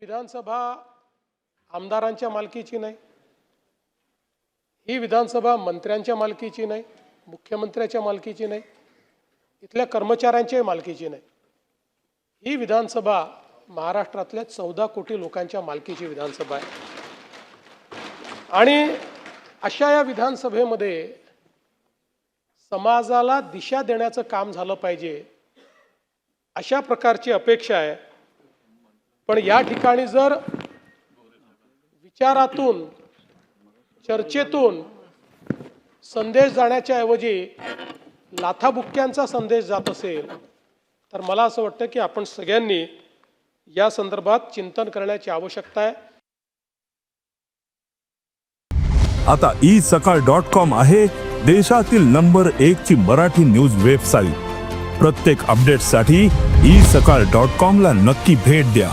विधानसभा आमदारांच्या मालकीची नाही. ही विधानसभा मंत्र्यांच्या मालकीची नाही मुख्यमंत्र्याच्या मालकीची नाही इथल्या कर्मचाऱ्यांच्याही मालकीची नाही. ही विधानसभा महाराष्ट्रातल्या चौदा कोटी लोकांच्या मालकीची विधानसभा आहे. आणि अशा या विधानसभेमध्ये समाजाला दिशा देण्याचं काम झालं पाहिजे अशा प्रकारची अपेक्षा आहे. पण या ठिकाणी जर विचारातून चर्चेतून संदेश जाण्याच्या ऐवजी लाथाबुक्क्यांचा संदेश जात असेल तर मला असं वाटतं की आपण सगळ्यांनी या संदर्भात चिंतन करण्याची आवश्यकता आहे. आता ई सकाळ डॉट कॉम आहे देशातील नंबर एक ची मराठी न्यूज वेबसाईट. प्रत्येक अपडेटसाठी ई सकाळ डॉट कॉम ला नक्की भेट द्या.